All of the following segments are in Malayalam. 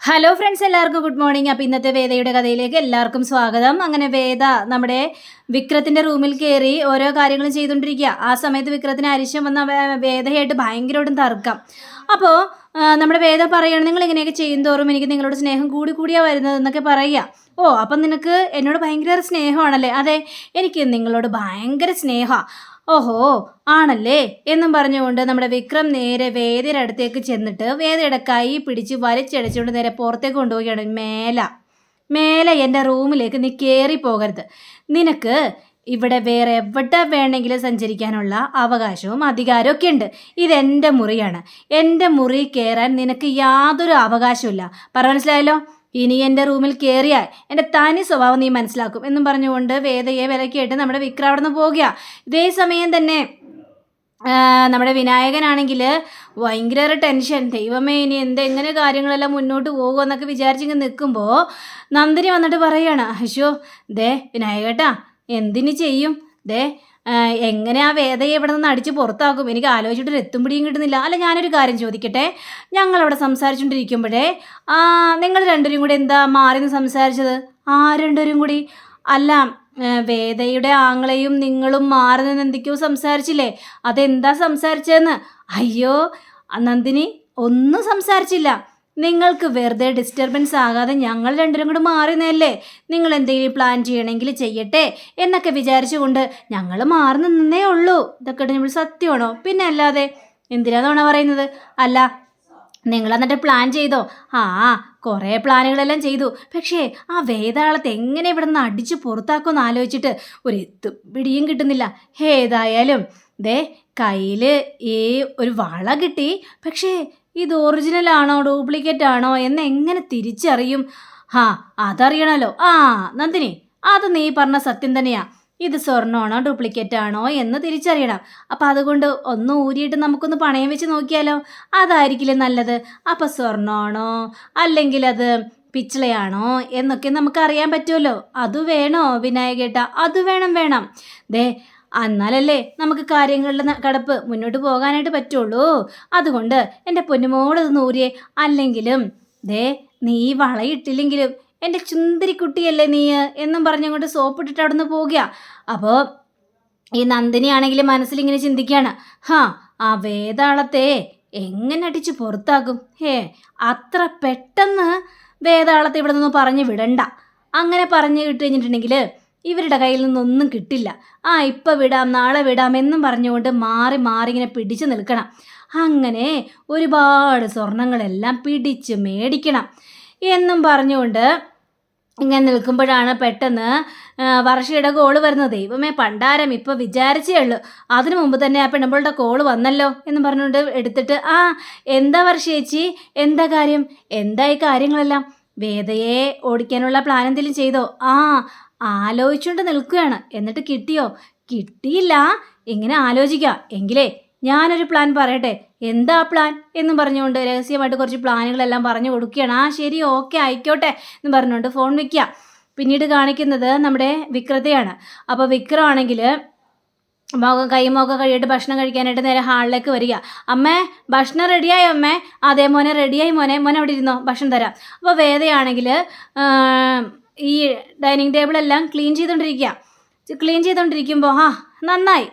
ഹലോ ഫ്രണ്ട്സ് എല്ലാവർക്കും ഗുഡ് മോർണിംഗ് അപ്പോൾ ഇന്നത്തെ വേദയുടെ കഥയിലേക്ക് എല്ലാവർക്കും സ്വാഗതം. അങ്ങനെ വേദ നമ്മുടെ വിക്രത്തിന്റെ റൂമിൽ കയറി ഓരോ കാര്യങ്ങളും ചെയ്തുകൊണ്ടിരിക്കുക. ആ സമയത്ത് വിക്രത്തിന് അരിശം വന്ന വേദയായിട്ട് ഭയങ്കരമായിട്ടും തർക്കം. അപ്പോൾ നമ്മുടെ വേദ പറയുകയാണ് നിങ്ങൾ ഇങ്ങനെയൊക്കെ ചെയ്യും തോറും എനിക്ക് നിങ്ങളോട് സ്നേഹം കൂടി കൂടിയാ വരുന്നത് എന്നൊക്കെ പറയുക. ഓ അപ്പം നിനക്ക് എന്നോട് ഭയങ്കര സ്നേഹമാണല്ലേ? അതെ എനിക്ക് നിങ്ങളോട് ഭയങ്കര സ്നേഹമാണ് ഓഹോ ആണല്ലേ? എന്നും പറഞ്ഞുകൊണ്ട് നമ്മുടെ വിക്രം നേരെ വേദയുടെ അടുത്തേക്ക് ചെന്നിട്ട് വേദയുടെ കൈ പിടിച്ച് വലിച്ചടച്ചുകൊണ്ട് നേരെ പുറത്തേക്ക് കൊണ്ടുപോവുകയാണ് മേല. മേലെ എന്റെ റൂമിലേക്ക് നീ കയറി പോകരുത്. നിനക്ക് ഇവിടെ വേറെ എവിടെ വേണമെങ്കിലും സഞ്ചരിക്കാനുള്ള അവകാശവും അധികാരവും ഒക്കെ ഉണ്ട് ഇതെന്റെ മുറിയാണ്. എന്റെ മുറി കയറാൻ നിനക്ക് യാതൊരു അവകാശമില്ല പറ മനസ്സിലായല്ലോ? ഇനി എന്റെ റൂമിൽ കയറിയാൽ എന്റെ തനി സ്വഭാവം നീ മനസ്സിലാക്കും എന്നും പറഞ്ഞുകൊണ്ട് വേദയെ വിലക്കിയിട്ട് നമ്മുടെ വിക്രം അവിടെ നിന്ന് പോകുക. ഇതേ സമയം തന്നെ നമ്മുടെ വിനായകനാണെങ്കിൽ ഭയങ്കര ടെൻഷൻ. ദൈവമേ ഇനി എന്ത് എങ്ങനെ കാര്യങ്ങളെല്ലാം മുന്നോട്ട് പോകുമെന്നൊക്കെ വിചാരിച്ചിങ്ങനെ നിൽക്കുമ്പോൾ നന്ദിനി വന്നിട്ട് പറയുകയാണ് അശോ ദേ വിനായകേട്ടാ എന്തിന് ചെയ്യും? ദേ എങ്ങനെ ആ വേദയെ ഇവിടെ നിന്ന് അടിച്ച് പുറത്താക്കും? എനിക്ക് ആലോചിച്ചിട്ട് ഒരു എത്തും കിട്ടുന്നില്ല. അല്ല ഞാനൊരു കാര്യം ചോദിക്കട്ടെ? ഞങ്ങൾ അവിടെ സംസാരിച്ചുകൊണ്ടിരിക്കുമ്പോഴേ നിങ്ങൾ രണ്ടുപേരും കൂടി എന്താ മാറി നിന്ന് സംസാരിച്ചത്? ആ രണ്ടുപേരും കൂടി. അല്ല വേദയുടെ ആങ്ങളെയും നിങ്ങളും മാറി നിന്ന് എന്തൊക്കെയോ സംസാരിച്ചില്ലേ? അതെന്താ സംസാരിച്ചതെന്ന്? അയ്യോ നന്ദിനി ഒന്നും സംസാരിച്ചില്ല. നിങ്ങൾക്ക് വെറുതെ ഡിസ്റ്റർബൻസ് ആകാതെ ഞങ്ങൾ രണ്ടുപേരും കൂടെ മാറി നിന്നല്ലേ നിങ്ങൾ എന്തെങ്കിലും പ്ലാൻ ചെയ്യണമെങ്കിൽ ചെയ്യട്ടെ എന്നൊക്കെ വിചാരിച്ചുകൊണ്ട് ഞങ്ങൾ മാറി നിന്നേ ഉള്ളൂ. ഇതൊക്കെ നമ്മൾ സത്യമാണോ? പിന്നെ അല്ലാതെ എന്തിനാന്നാണ് പറയുന്നത്? അല്ല നിങ്ങൾ എന്നിട്ട് പ്ലാൻ ചെയ്തോ? ആ കുറേ പ്ലാനുകളെല്ലാം ചെയ്തു. പക്ഷേ ആ വേതാളത്തെ എങ്ങനെ ഇവിടെ നിന്ന് അടിച്ച് പുറത്താക്കുമെന്ന് ആലോചിച്ചിട്ട് ഒരു എത്തും പിടിയും കിട്ടുന്നില്ല. ഏതായാലും ദേ കയ്യിൽ ഈ ഒരു വള കിട്ടി. പക്ഷേ ഇത് ഒറിജിനൽ ആണോ ഡ്യൂപ്ലിക്കേറ്റ് ആണോ എന്ന് എങ്ങനെ തിരിച്ചറിയും? ഹാ അതറിയണമല്ലോ ആ നന്ദിനി അത് നീ പറഞ്ഞ സത്യം തന്നെയാ. ഇത് സ്വർണമാണോ ഡ്യൂപ്ലിക്കേറ്റ് ആണോ എന്ന് തിരിച്ചറിയണം. അപ്പം അതുകൊണ്ട് ഒന്ന് ഊരിയിട്ട് നമുക്കൊന്ന് പണയം വെച്ച് നോക്കിയാലോ? അതായിരിക്കില്ലേ നല്ലത്. അപ്പം സ്വർണമാണോ അല്ലെങ്കിൽ അത് പിച്ചളയാണോ എന്നൊക്കെ നമുക്ക് അറിയാൻ പറ്റുമല്ലോ. അത് വേണോ വിനായകേട്ട? അത് വേണം വേണം. ദേ എന്നാലല്ലേ നമുക്ക് കാര്യങ്ങളുടെ കടപ്പ് മുന്നോട്ട് പോകാനായിട്ട് പറ്റുള്ളൂ. അതുകൊണ്ട് എന്റെ പൊന്നുമോളത് നൂരിയെ അല്ലെങ്കിലും ദേ നീ വളയിട്ടില്ലെങ്കിലും എന്റെ ചുന്തിരിക്കുട്ടിയല്ലേ നീ എന്നും പറഞ്ഞുകൊണ്ട് സോപ്പിട്ടിട്ട് അവിടെ നിന്ന് പോകുക. അപ്പോൾ ഈ നന്ദിനിയാണെങ്കിൽ മനസ്സിലിങ്ങനെ ചിന്തിക്കുകയാണ് ഹാ ആ വേതാളത്തെ എങ്ങനെ അടിച്ച് പുറത്താക്കും? ഹേ അത്ര പെട്ടെന്ന് വേതാളത്തെ ഇവിടെ നിന്ന് പറഞ്ഞു വിടണ്ട. അങ്ങനെ പറഞ്ഞു വിട്ട് കഴിഞ്ഞിട്ടുണ്ടെങ്കിൽ ഇവരുടെ കയ്യിൽ നിന്നൊന്നും കിട്ടില്ല. ആ ഇപ്പം വിടാം നാളെ വിടാം എന്നും പറഞ്ഞുകൊണ്ട് മാറി മാറി ഇങ്ങനെ പിടിച്ചു നിൽക്കണം. അങ്ങനെ ഒരുപാട് സ്വർണങ്ങളെല്ലാം പിടിച്ച് മേടിക്കണം എന്നും പറഞ്ഞുകൊണ്ട് ഇങ്ങനെ നിൽക്കുമ്പോഴാണ് പെട്ടെന്ന് വർഷയുടെ കോൾ വരുന്നത്. ദൈവമേ പണ്ടാരം ഇപ്പോൾ വിചാരിച്ചേ ഉള്ളൂ. അതിനു മുമ്പ് തന്നെ ആ പെണ്ണുമ്പോളുടെ കോൾ വന്നല്ലോ എന്ന് പറഞ്ഞുകൊണ്ട് എടുത്തിട്ട് ആ എന്താ വർഷേച്ചി എന്താ കാര്യം? എന്തായി കാര്യങ്ങളെല്ലാം? വേദയെ ഓടിക്കാനുള്ള പ്ലാൻ എന്തെങ്കിലും ചെയ്തോ? ആ ആലോചിച്ചുകൊണ്ട് നിൽക്കുകയാണ്. എന്നിട്ട് കിട്ടിയോ? കിട്ടിയില്ല. ഇങ്ങനെ ആലോചിക്കാം. എങ്കിലേ ഞാനൊരു പ്ലാൻ പറയട്ടെ. എന്താ പ്ലാൻ എന്നും പറഞ്ഞുകൊണ്ട് രഹസ്യമായിട്ട് കുറച്ച് പ്ലാനുകളെല്ലാം പറഞ്ഞു കൊടുക്കുകയാണ്. ആ ശരി ഓക്കെ ആയിക്കോട്ടെ എന്ന് പറഞ്ഞുകൊണ്ട് ഫോൺ വെക്കുക. പിന്നീട് കാണിക്കുന്നത് നമ്മുടെ വിക്രതയാണ്. അപ്പോൾ വിക്രമാണെങ്കിൽ മുഖം കൈമുഖം കഴിയിട്ട് ഭക്ഷണം കഴിക്കാനായിട്ട് നേരെ ഹാളിലേക്ക് വരിക. അമ്മേ ഭക്ഷണം റെഡിയായി അമ്മേ? അതേ മോനെ റെഡിയായി മോനെ. മോനെ അവിടെ ഇരുന്നോ? ഭക്ഷണം തരാം. അപ്പോൾ വേദയാണെങ്കിൽ ഈ ഡൈനിങ് ടേബിളെല്ലാം ക്ലീൻ ചെയ്തുകൊണ്ടിരിക്കുക ക്ലീൻ ചെയ്തുകൊണ്ടിരിക്കുമ്പോൾ ആ നന്നായി.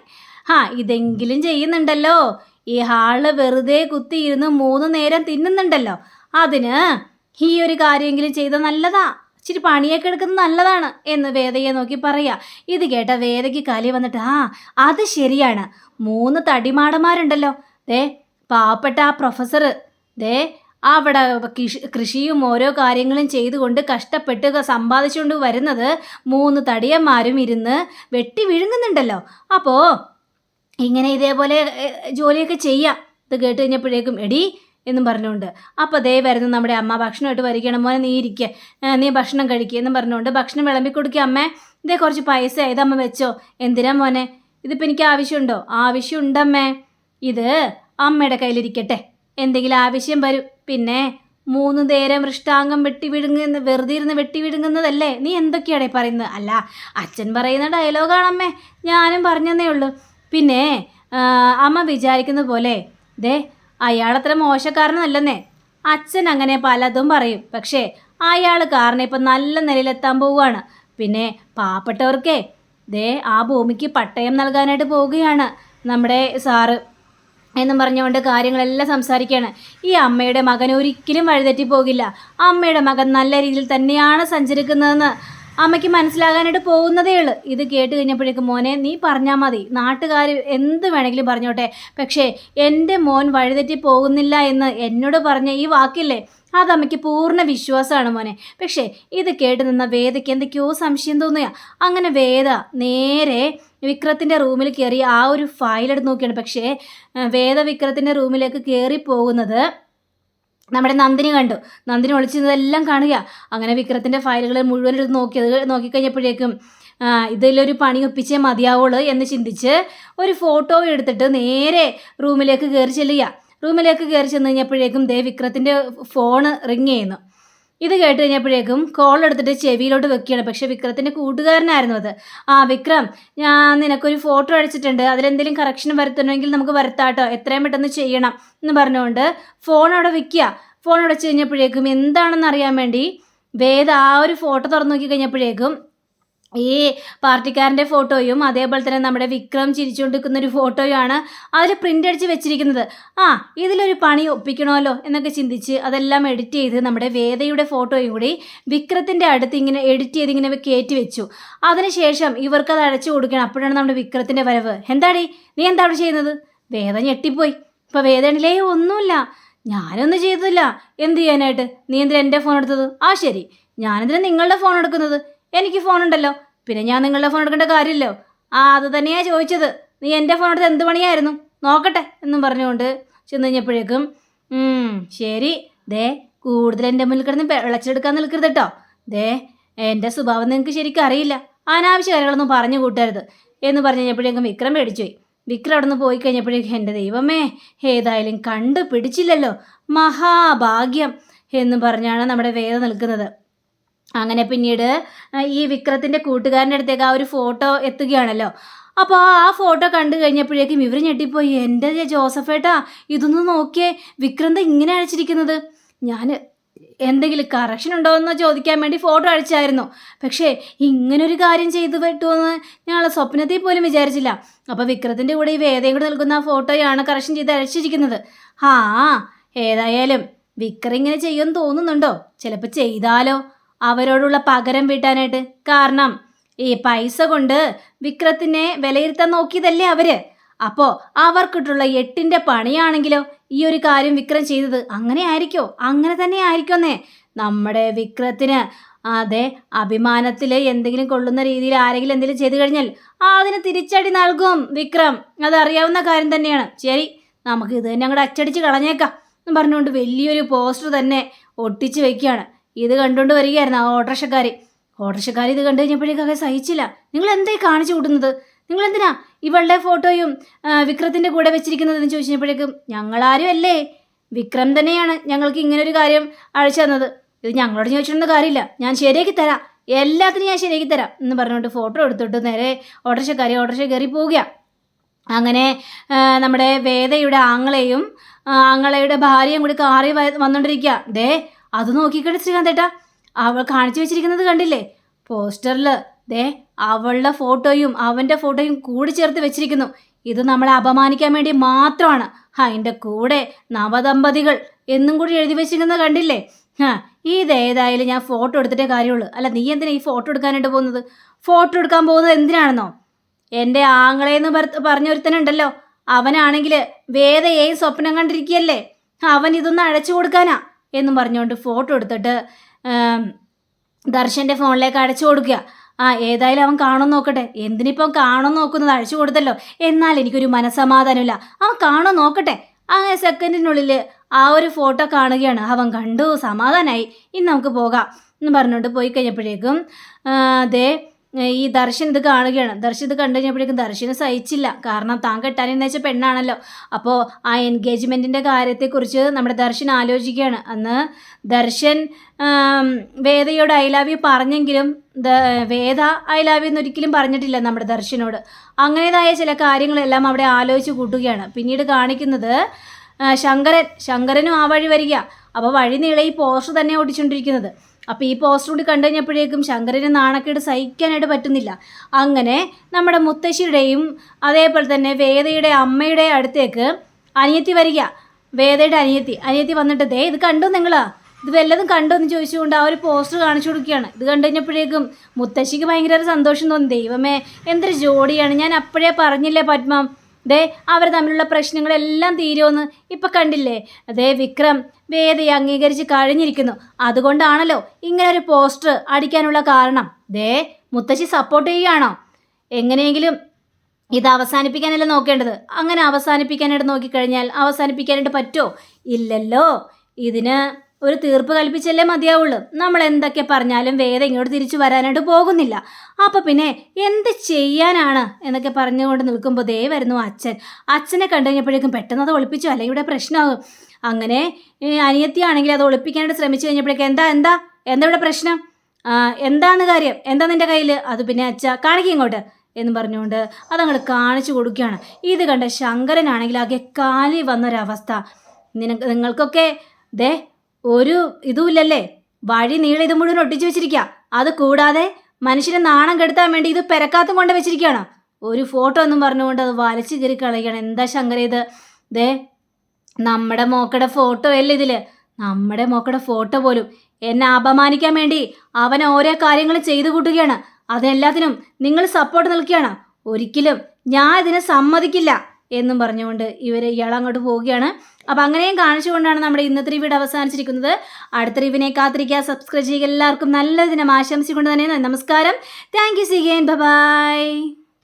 ആ ഇതെങ്കിലും ചെയ്യുന്നുണ്ടല്ലോ. ഈ ഹാളിൽ വെറുതെ കുത്തിയിരുന്ന് മൂന്ന് നേരം തിന്നുന്നുണ്ടല്ലോ. അതിന് ഈ ഒരു കാര്യമെങ്കിലും ചെയ്ത നല്ലതാ. ഇച്ചിരി പണിയൊക്കെ എടുക്കുന്നത് നല്ലതാണ് എന്ന് വേദയെ നോക്കി പറയാ. ഇത് കേട്ട വേദയ്ക്ക് കലി വന്നിട്ട് ആ അത് ശരിയാണ്. മൂന്ന് തടിമാടന്മാരുണ്ടല്ലോ. ദേ പാവപ്പെട്ട ആ പ്രൊഫസർ ദേ അവിടെ കൃഷി കൃഷിയും ഓരോ കാര്യങ്ങളും ചെയ്തുകൊണ്ട് കഷ്ടപ്പെട്ട് സമ്പാദിച്ചുകൊണ്ട് വരുന്നത് മൂന്ന് തടിയന്മാരും ഇരുന്ന് വെട്ടി വിഴുങ്ങുന്നുണ്ടല്ലോ. അപ്പോൾ ഇങ്ങനെ ഇതേപോലെ ജോലിയൊക്കെ ചെയ്യാം. ഇത് കേട്ട് കഴിഞ്ഞപ്പോഴേക്കും എടി എന്നും പറഞ്ഞുകൊണ്ട്. അപ്പോൾ ദേ വരുന്നു നമ്മുടെ അമ്മ ഭക്ഷണമായിട്ട് വരികയാണ്. മോനെ നീ ഇരിക്കുക നീ ഭക്ഷണം കഴിക്കുക എന്നും പറഞ്ഞുകൊണ്ട് ഭക്ഷണം വിളമ്പി കൊടുക്കുക അമ്മേ. ഇതേ കുറച്ച് പൈസ ഇതമ്മ വെച്ചോ. എന്തിനാ മോനെ? ഇതിപ്പോൾ എനിക്ക് ആവശ്യമുണ്ടോ? ആവശ്യമുണ്ടമ്മേ. ഇത് അമ്മയുടെ കയ്യിലിരിക്കട്ടെ. എന്തെങ്കിലും ആവശ്യം വരും. പിന്നെ മൂന്ന് നേരം മൃഷ്ടാംഗം വെട്ടി വെറുതെ ഇരുന്ന് വെട്ടി വിഴുങ്ങുന്നതല്ലേ നീ എന്തൊക്കെയാടേ പറയുന്നത്? അല്ല അച്ഛൻ പറയുന്ന ഡയലോഗാണമ്മേ. ഞാനും പറഞ്ഞതേ ഉള്ളൂ. പിന്നെ അമ്മ വിചാരിക്കുന്ന പോലെ ദേ അയാളത്ര മോശക്കാരനല്ലെന്നേ. അച്ഛൻ അങ്ങനെ പലതും പറയും. പക്ഷേ അയാൾ കാരണം ഇപ്പം നല്ല നിലയിലെത്താൻ പോവുകയാണ്. പിന്നെ പാവപ്പെട്ടവർക്കേ ദേ ആ ഭൂമിക്ക് പട്ടയം നൽകാനായിട്ട് പോവുകയാണ് നമ്മുടെ സാറ്. എന്നും പറഞ്ഞുകൊണ്ട് കാര്യങ്ങളെല്ലാം സംസാരിക്കുകയാണ്. ഈ അമ്മയുടെ മകൻ ഒരിക്കലും വഴിതെറ്റി പോകില്ല അമ്മയുടെ മകൻ നല്ല രീതിയിൽ തന്നെയാണ് സഞ്ചരിക്കുന്നതെന്ന് അമ്മയ്ക്ക് മനസ്സിലാകാനായിട്ട് പോകുന്നതേ ഉള്ളൂ. ഇത് കേട്ട് കഴിഞ്ഞപ്പോഴേക്കും മോനെ നീ പറഞ്ഞാൽ മതി. നാട്ടുകാർ എന്ത് വേണമെങ്കിലും പറഞ്ഞോട്ടെ. പക്ഷേ എന്റെ മോൻ വഴിതെറ്റി പോകുന്നില്ല എന്ന് എന്നോട് പറഞ്ഞ ഈ വാക്കില്ലേ? അത് അമ്മയ്ക്ക് പൂർണ വിശ്വാസമാണ് മോനെ. പക്ഷേ ഇത് കേട്ട് നിന്ന വേദയ്ക്ക് എന്തൊക്കെയോ സംശയം തോന്നുക അങ്ങനെ വേദ നേരെ വിക്രത്തിന്റെ റൂമിൽ കയറി ആ ഒരു ഫയൽ എടുത്ത് നോക്കിയാണ്. പക്ഷേ വേദ വിക്രത്തിന്റെ റൂമിലേക്ക് കയറി പോകുന്നത് നമ്മുടെ നന്ദിനി കണ്ടു. നന്ദിനി ഒളിച്ചിരുന്നതെല്ലാം കാണുക അങ്ങനെ വിക്രത്തിന്റെ ഫയലുകൾ മുഴുവൻ എടുത്ത് നോക്കിയത് നോക്കിക്കഴിഞ്ഞപ്പോഴേക്കും ഇതിലൊരു പണി ഒപ്പിച്ചേ മതിയാവുള്ളൂ എന്ന് ചിന്തിച്ച് ഒരു ഫോട്ടോ എടുത്തിട്ട് നേരെ റൂമിലേക്ക് കയറി ചെല്ലുക റൂമിലേക്ക് കയറി ചെന്ന് കഴിഞ്ഞപ്പോഴേക്കും ദേ വിക്രത്തിന്റെ ഫോണ് റിങ് ചെയ്യുന്നു. ഇത് കേട്ട് കഴിഞ്ഞപ്പോഴേക്കും കോൾ എടുത്തിട്ട് ചെവിയിലോട്ട് വെക്കുകയാണ്. പക്ഷേ വിക്രത്തിന്റെ കൂട്ടുകാരനായിരുന്നു അത്. ആ വിക്രം ഞാൻ നിനക്കൊരു ഫോട്ടോ അടിച്ചിട്ടുണ്ട് അതിലെന്തെങ്കിലും കറക്ഷൻ വരുത്തണമെങ്കിൽ നമുക്ക് വരുത്താട്ടോ. എത്രയും പെട്ടെന്ന് ചെയ്യണം എന്ന് പറഞ്ഞുകൊണ്ട് ഫോൺ അവിടെ വെക്കുക. ഫോൺ അടച്ചു കഴിഞ്ഞപ്പോഴേക്കും എന്താണെന്ന് അറിയാൻ വേണ്ടി വേദ ആ ഒരു ഫോട്ടോ തുറന്നു നോക്കി കഴിഞ്ഞപ്പോഴേക്കും ഈ പാർട്ടിക്കാരന്റെ ഫോട്ടോയും അതേപോലെ തന്നെ നമ്മുടെ വിക്രം ചിരിച്ചുകൊണ്ടിരിക്കുന്ന ഒരു ഫോട്ടോയുമാണ് അതിൽ പ്രിന്റ് അടിച്ച് വെച്ചിരിക്കുന്നത്. ആ ഇതിലൊരു പണി ഒപ്പിക്കണമല്ലോ എന്നൊക്കെ ചിന്തിച്ച് അതെല്ലാം എഡിറ്റ് ചെയ്ത് നമ്മുടെ വേദയുടെ ഫോട്ടോയും കൂടി വിക്രത്തിന്റെ അടുത്ത് ഇങ്ങനെ എഡിറ്റ് ചെയ്ത് ഇങ്ങനെ കയറ്റി വെച്ചു. അതിനുശേഷം ഇവർക്ക് അത് അടച്ചു കൊടുക്കണം. അപ്പോഴാണ് നമ്മുടെ വിക്രത്തിന്റെ വരവ്. എന്താടി? നീ എന്താ അവിടെ ചെയ്യുന്നത്? വേദ ഞെട്ടിപ്പോയി. ഇപ്പോൾ വേദനിലേ ഒന്നുമില്ല. ഞാനൊന്നും ചെയ്തില്ല. എന്ത് ചെയ്യാനായിട്ട്? നീ എന്തിനാ എന്റെ ഫോൺ എടുത്തത്? ആ ശരി. ഞാനെന്തിനാ നിങ്ങളുടെ ഫോൺ എടുക്കുന്നത്? എനിക്ക് ഫോൺ ഉണ്ടല്ലോ. പിന്നെ ഞാൻ നിങ്ങളുടെ ഫോൺ എടുക്കേണ്ട കാര്യമില്ലോ ആ അത് തന്നെയാ ചോദിച്ചത്. നീ എന്റെ ഫോൺ എടുത്ത് എന്ത് പണിയായിരുന്നു? നോക്കട്ടെ എന്നും പറഞ്ഞുകൊണ്ട് ചെന്ന് കഴിഞ്ഞപ്പോഴേക്കും "ഉം, ശരി. ദേ കൂടുതൽ എന്റെ മുന്നിൽ കിടന്ന് വിളച്ചെടുക്കാൻ നിൽക്കരുത് കേട്ടോ ദേ എന്റെ സ്വഭാവം നിങ്ങൾക്ക് ശരിക്കും അറിയില്ല. അനാവശ്യ കാര്യങ്ങളൊന്നും പറഞ്ഞു കൂട്ടരുത് എന്ന് പറഞ്ഞു കഴിഞ്ഞപ്പോഴേക്കും വിക്രം പേടിച്ചു പോയി വിക്രം അവിടെ നിന്ന് പോയി കഴിഞ്ഞപ്പോഴേക്കും എന്റെ ദൈവമേ ഏതായാലും കണ്ടു പിടിച്ചില്ലല്ലോ മഹാഭാഗ്യം എന്ന് പറഞ്ഞാണ് നമ്മുടെ വേദ നിൽക്കുന്നത്. അങ്ങനെ പിന്നീട് ഈ വിക്രത്തിന്റെ കൂട്ടുകാരന്റെ അടുത്തേക്ക് ആ ഒരു ഫോട്ടോ എത്തുകയാണല്ലോ. അപ്പോൾ ആ ഫോട്ടോ കണ്ടു കഴിഞ്ഞപ്പോഴേക്കും ഇവർ ഞെട്ടിപ്പോയി. എന്റെ ജോസഫേട്ടാ ഇതൊന്ന് നോക്കിയേ. വിക്രന്ത ഇങ്ങനെ അയച്ചിരിക്കുന്നത് ഞാൻ എന്തെങ്കിലും കറക്ഷൻ ഉണ്ടോ എന്ന് ചോദിക്കാൻ വേണ്ടി ഫോട്ടോ അയച്ചായിരുന്നു പക്ഷേ ഇങ്ങനൊരു കാര്യം ചെയ്തു പറ്റുമെന്ന് ഞങ്ങൾ സ്വപ്നത്തിൽ പോലും വിചാരിച്ചില്ല. അപ്പോൾ വിക്രത്തിന്റെ കൂടെ ഈ വേദയും കൂടെ നൽകുന്ന ആ ഫോട്ടോയാണ് കറക്ഷൻ ചെയ്ത് അയച്ചിരിക്കുന്നത് ആ ഏതായാലും വിക്രം ഇങ്ങനെ ചെയ്യുമെന്ന് തോന്നുന്നുണ്ടോ? ചിലപ്പോൾ ചെയ്താലോ? അവരോടുള്ള പകരം വീട്ടാനായിട്ട്. കാരണം ഈ പൈസ കൊണ്ട് വിക്രത്തിനെ വിലയിരുത്താൻ നോക്കിയതല്ലേ അവർ? അപ്പോ അവർക്കിട്ടുള്ള എട്ടിന്റെ പണിയാണെങ്കിലോ ഈ ഒരു കാര്യം വിക്രം ചെയ്തത്? അങ്ങനെ ആയിരിക്കോ? അങ്ങനെ തന്നെ ആയിരിക്കുമെന്നേ. നമ്മുടെ വിക്രത്തിന് അതെ അഭിമാനത്തിൽ എന്തെങ്കിലും കൊള്ളുന്ന രീതിയിൽ ആരെങ്കിലും എന്തെങ്കിലും ചെയ്തു കഴിഞ്ഞാൽ അതിന് തിരിച്ചടി നൽകും വിക്രം. അതറിയാവുന്ന കാര്യം തന്നെയാണ്. ശരി നമുക്ക് ഇത് തന്നെ അങ്ങോട്ട് അച്ചടിച്ച് കളഞ്ഞേക്കാം. എന്ന് പറഞ്ഞുകൊണ്ട് വലിയൊരു പോസ്റ്റർ തന്നെ ഒട്ടിച്ച് വെക്കുകയാണ്. ഇത് കണ്ടുകൊണ്ട് വരികയായിരുന്നു ആ ഓട്ടോറിക്ഷക്കാർ ഓട്ടോറിക്ഷക്കാർ ഇത് കണ്ടു കഴിഞ്ഞപ്പോഴേക്കൊക്കെ സഹിച്ചില്ല. നിങ്ങൾ എന്തായി കാണിച്ചു കൂട്ടുന്നത്? നിങ്ങൾ എന്തിനാ ഇവളുടെ ഫോട്ടോയും വിക്രത്തിന്റെ കൂടെ വെച്ചിരിക്കുന്നതെന്ന് ചോദിച്ചു കഴിഞ്ഞപ്പോഴേക്കും ഞങ്ങളാരും അല്ലേ? വിക്രം തന്നെയാണ് ഞങ്ങൾക്ക് ഇങ്ങനൊരു കാര്യം അഴിച്ചു തന്നത്. ഇത് ഞങ്ങളോട് ചോദിച്ചിരുന്ന കാര്യമില്ല. ഞാൻ ശരിയാക്കി തരാം. എല്ലാത്തിനും ഞാൻ ശരിയാക്കി തരാം എന്ന് പറഞ്ഞുകൊണ്ട് ഫോട്ടോ എടുത്തിട്ട് നേരെ ഓട്ടോറിക്ഷക്കാരി ഓട്ടോറിക്ഷ കയറി പോവുകയാണ് അങ്ങനെ നമ്മുടെ വേദയുടെ ആങ്ങളെയും ആങ്ങളയുടെ ഭാര്യയും കൂടി കാറി വന്നുകൊണ്ടിരിക്കുക ദേ അത് നോക്കിക്കട്ടെ ശ്രീകാന്തേട്ടാ. അവൾ കാണിച്ചു വെച്ചിരിക്കുന്നത് കണ്ടില്ലേ? പോസ്റ്ററിൽ ദേ അവളുടെ ഫോട്ടോയും അവന്റെ ഫോട്ടോയും കൂടി ചേർത്ത് വെച്ചിരിക്കുന്നു. ഇത് നമ്മളെ അപമാനിക്കാൻ വേണ്ടി മാത്രമാണ്. അതിന്റെ കൂടെ നവദമ്പതികൾ എന്നും കൂടി എഴുതി വെച്ചിരിക്കുന്നത് കണ്ടില്ലേ? ഹാ ഇതേതായാലും ഞാൻ ഫോട്ടോ എടുത്തിട്ടേ കാര്യമുള്ളൂ. അല്ല നീ എന്തിനാ ഈ ഫോട്ടോ എടുക്കാനായിട്ട് പോകുന്നത്? ഫോട്ടോ എടുക്കാൻ പോകുന്നത് എന്തിനാണെന്നോ? എന്റെ ആങ്ങളെന്ന് പറ- പറഞ്ഞൊരുത്തനുണ്ടല്ലോ. അവനാണെങ്കിൽ വേദയെയും സ്വപ്നം കണ്ടിരിക്കുകയല്ലേ? അവൻ ഇതൊന്ന് അഴച്ചു കൊടുക്കാനാ. എന്നും പറഞ്ഞുകൊണ്ട് ഫോട്ടോ എടുത്തിട്ട് ദർശന്റെ ഫോണിലേക്ക് അടച്ചു കൊടുക്കുക. ആ ഏതായാലും അവൻ കാണും നോക്കട്ടെ. എന്തിനിപ്പം കാണും നോക്കുന്നത്? അഴിച്ചു കൊടുത്തല്ലോ. എന്നാൽ എനിക്കൊരു മനസ്സമാധാനമില്ല. അവൻ കാണും നോക്കട്ടെ. ആ സെക്കൻഡിനുള്ളിൽ ആ ഒരു ഫോട്ടോ കാണുകയാണ്. അവൻ കണ്ടു സമാധാനമായി ഇനി നമുക്ക് പോകാം എന്ന് പറഞ്ഞുകൊണ്ട് പോയി കഴിഞ്ഞപ്പോഴേക്കും ദേ ഈ ദർശൻ ഇത് കാണുകയാണ്. ദർശൻ ഇത് കണ്ടു കഴിഞ്ഞപ്പോഴേക്കും ദർശന് സഹിച്ചില്ല. കാരണം താൻ കെട്ടാനെന്ന് വെച്ച പെണ്ണാണല്ലോ. അപ്പോൾ ആ എൻഗേജ്മെന്റിന്റെ കാര്യത്തെക്കുറിച്ച് നമ്മുടെ ദർശൻ ആലോചിക്കുകയാണ്. അന്ന് ദർശൻ വേദയോട് ഐ ലവ് യു പറഞ്ഞെങ്കിലും വേദ ഐ ലവ് യു എന്നൊരിക്കലും പറഞ്ഞിട്ടില്ല നമ്മുടെ ദർശനോട്. അങ്ങനേതായ ചില കാര്യങ്ങളെല്ലാം അവിടെ ആലോചിച്ച് കൂട്ടുകയാണ്. പിന്നീട് കാണിക്കുന്നത് ശങ്കരൻ. ശങ്കരനും ആ വഴി വരിക. അപ്പോൾ വഴി നീളെ ഈ പോസ്റ്റർ തന്നെ ഓടിച്ചുകൊണ്ടിരിക്കുന്നത് അപ്പോൾ ഈ പോസ്റ്റർ കൂടി കണ്ടു കഴിഞ്ഞപ്പോഴേക്കും ശങ്കരന് നാണക്കേട് സഹിക്കാനായിട്ട് പറ്റുന്നില്ല. അങ്ങനെ നമ്മുടെ മുത്തശ്ശിയുടെയും അതേപോലെ തന്നെ വേദയുടെ അമ്മയുടെ അടുത്തേക്ക് അനിയത്തി വരിക. വേദയുടെ അനിയത്തി അനിയത്തി വന്നിട്ട് ദേ ഇത് കണ്ടു നിങ്ങളാ? ഇത് വല്ലതും കണ്ടോ? എന്ന് ചോദിച്ചുകൊണ്ട് ആ ഒരു പോസ്റ്റർ കാണിച്ചു കൊടുക്കുകയാണ്. ഇത് കണ്ടു കഴിഞ്ഞപ്പോഴേക്കും മുത്തശ്ശിക്ക് ഭയങ്കര സന്തോഷം തോന്നി. ദൈവമേ എന്തൊരു ജോഡിയാണ്. ഞാൻ അപ്പോഴേ പറഞ്ഞില്ലേ പത്മം? ദേ അവർ തമ്മിലുള്ള പ്രശ്നങ്ങളെല്ലാം തീരുമെന്ന് ഇപ്പം കണ്ടില്ലേ? അതേ വിക്രം വേദയെ അംഗീകരിച്ച് കഴിഞ്ഞിരിക്കുന്നു. അതുകൊണ്ടാണല്ലോ ഇങ്ങനെ ഒരു പോസ്റ്റർ അടിക്കാനുള്ള കാരണം. ദേ മുത്തശ്ശി സപ്പോർട്ട് ചെയ്യുകയാണോ? എങ്ങനെയെങ്കിലും ഇത് അവസാനിപ്പിക്കാനല്ലേ നോക്കേണ്ടത്? അങ്ങനെ അവസാനിപ്പിക്കാനായിട്ട് നോക്കിക്കഴിഞ്ഞാൽ അവസാനിപ്പിക്കാനായിട്ട് പറ്റുമോ ഇല്ലല്ലോ. ഇതിന് ഒരു തീർപ്പ് കൽപ്പിച്ചല്ലേ മതിയാവുള്ളൂ. നമ്മൾ എന്തൊക്കെ പറഞ്ഞാലും വേദ ഇങ്ങോട്ട് തിരിച്ചു വരാനായിട്ട് പോകുന്നില്ല. അപ്പോൾ പിന്നെ എന്ത് ചെയ്യാനാണ് എന്നൊക്കെ പറഞ്ഞുകൊണ്ട് നിൽക്കുമ്പോൾ ദേ വരുന്നു അച്ഛൻ. അച്ഛനെ കണ്ടു കഴിഞ്ഞപ്പോഴേക്കും പെട്ടെന്ന് അത് ഒളിപ്പിച്ചു. അല്ലെങ്കിൽ ഇവിടെ പ്രശ്നമാകും. അങ്ങനെ അനിയത്തിയാണെങ്കിൽ അത് ഒളിപ്പിക്കാനായിട്ട് ശ്രമിച്ചു കഴിഞ്ഞപ്പോഴേക്കും എന്താ എന്താ എന്താ ഇവിടെ പ്രശ്നം? എന്താണ് കാര്യം? എന്താ നിന്റെ കയ്യിൽ അത് പിന്നെ അച്ഛ കാണിക്കും ഇങ്ങോട്ട് എന്ന് പറഞ്ഞുകൊണ്ട് അതങ്ങോട്ട് കാണിച്ചു കൊടുക്കുകയാണ്. ഇത് കണ്ട ശങ്കരനാണെങ്കിൽ ആകെ കാലി വന്നൊരവസ്ഥ. നിനക്ക് നിങ്ങൾക്കൊക്കെ ദേ ഒരു ഇതുമില്ലല്ലേ? വഴി നീളെ ഇത് മുഴുവൻ ഒട്ടിച്ചു വെച്ചിരിക്കുക അത് കൂടാതെ മനുഷ്യനെ നാണം കെടുത്താൻ വേണ്ടി ഇത് പെരക്കാത്തും കൊണ്ട് വെച്ചിരിക്കുകയാണ് ഒരു ഫോട്ടോ എന്നും പറഞ്ഞുകൊണ്ട് അത് വലിച്ചു കയറി കളയുകയാണ്. എന്താ ശങ്കര ഇത്? ദേ നമ്മുടെ മോക്കടെ ഫോട്ടോ അല്ല ഇതിൽ? നമ്മുടെ മോക്കടെ ഫോട്ടോ പോലും. എന്നെ അപമാനിക്കാൻ വേണ്ടി അവൻ ഓരോ കാര്യങ്ങൾ ചെയ്തു കൂട്ടുകയാണ്. അതെല്ലാത്തിനും നിങ്ങൾ സപ്പോർട്ട് നിൽക്കുകയാണ് ഒരിക്കലും ഞാൻ ഇതിനെ സമ്മതിക്കില്ല. എന്നും പറഞ്ഞുകൊണ്ട് ഇവർ ഇയാൾ അങ്ങോട്ട് പോവുകയാണ്. അപ്പം അങ്ങനെയും കാണിച്ചുകൊണ്ടാണ് നമ്മുടെ ഇന്നത്തെ റിവ്യൂഡ് അവസാനിച്ചിരിക്കുന്നത്. അടുത്ത റിവിനെ കാത്തിരിക്കുക. സബ്സ്ക്രൈബ് ചെയ്യുക. എല്ലാവർക്കും നല്ല ദിനം ആശംസിച്ചുകൊണ്ട് തന്നെ നമസ്കാരം. Thank you സിഗേൻ by